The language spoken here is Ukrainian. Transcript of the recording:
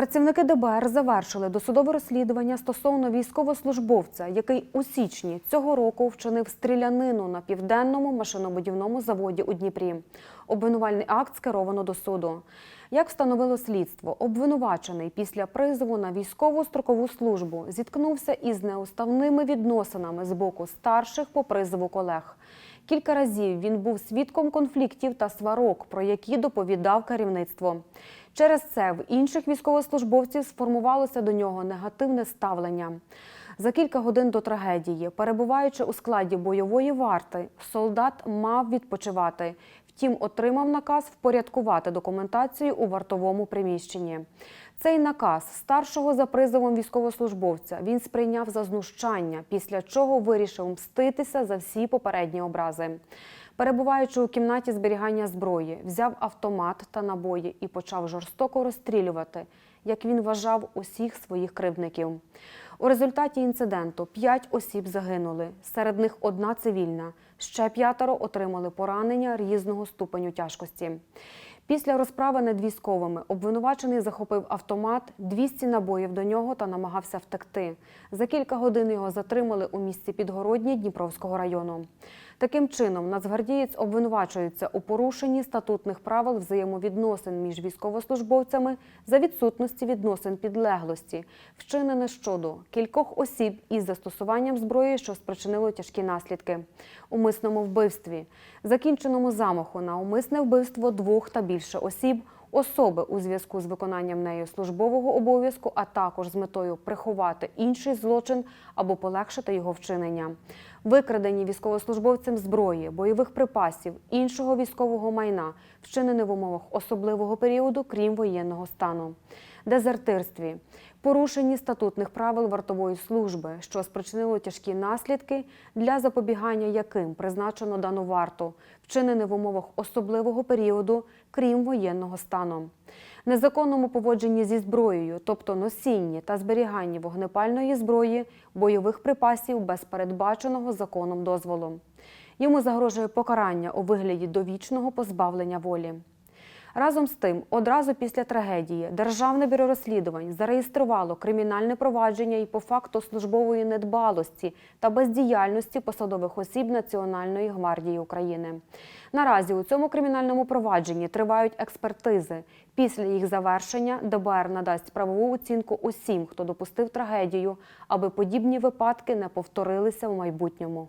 Працівники ДБР завершили досудове розслідування стосовно військовослужбовця, який у січні цього року вчинив стрілянину на південному машинобудівному заводі у Дніпрі. Обвинувальний акт скеровано до суду. Як встановило слідство, обвинувачений після призову на військову строкову службу зіткнувся із неуставними відносинами з боку старших по призову колег. Кілька разів він був свідком конфліктів та сварок, про які доповідав керівництво. Через це в інших військовослужбовців сформувалося до нього негативне ставлення. За кілька годин до трагедії, перебуваючи у складі бойової варти, солдат мав відпочивати. Втім, отримав наказ впорядкувати документацію у вартовому приміщенні. Цей наказ старшого за призовом військовослужбовця він сприйняв за знущання, після чого вирішив мститися за всі попередні образи. Перебуваючи у кімнаті зберігання зброї, взяв автомат та набої і почав жорстоко розстрілювати, як він вважав усіх своїх кривдників. У результаті інциденту п'ять осіб загинули, серед них одна цивільна. Ще п'ятеро отримали поранення різного ступеню тяжкості. Після розправи над військовими обвинувачений захопив автомат, 200 набоїв до нього та намагався втекти. За кілька годин його затримали у місці Підгородні Дніпровського району. Таким чином, нацгвардієць обвинувачується у порушенні статутних правил взаємовідносин між військовослужбовцями за відсутності відносин підлеглості, вчинене щодо кількох осіб із застосуванням зброї, що спричинило тяжкі наслідки, умисному вбивстві, закінченому замаху на умисне вбивство двох та більше осіб. Особи у зв'язку з виконанням нею службового обов'язку, а також з метою приховати інший злочин або полегшити його вчинення, викрадені військовослужбовцем зброї, бойових припасів, іншого військового майна, вчинене в умовах особливого періоду, крім воєнного стану, дезертирстві, порушенні статутних правил вартової служби, що спричинило тяжкі наслідки, для запобігання яким призначено дану варту, вчинене в умовах особливого періоду, крім воєнного стану. Незаконному поводженні зі зброєю, тобто носінні та зберіганні вогнепальної зброї, бойових припасів без передбаченого законом дозволу. Йому загрожує покарання у вигляді довічного позбавлення волі. Разом з тим, одразу після трагедії Державне бюро розслідувань зареєструвало кримінальне провадження і по факту службової недбалості та бездіяльності посадових осіб Національної гвардії України. Наразі у цьому кримінальному провадженні тривають експертизи. Після їх завершення ДБР надасть правову оцінку усім, хто допустив трагедію, аби подібні випадки не повторилися в майбутньому.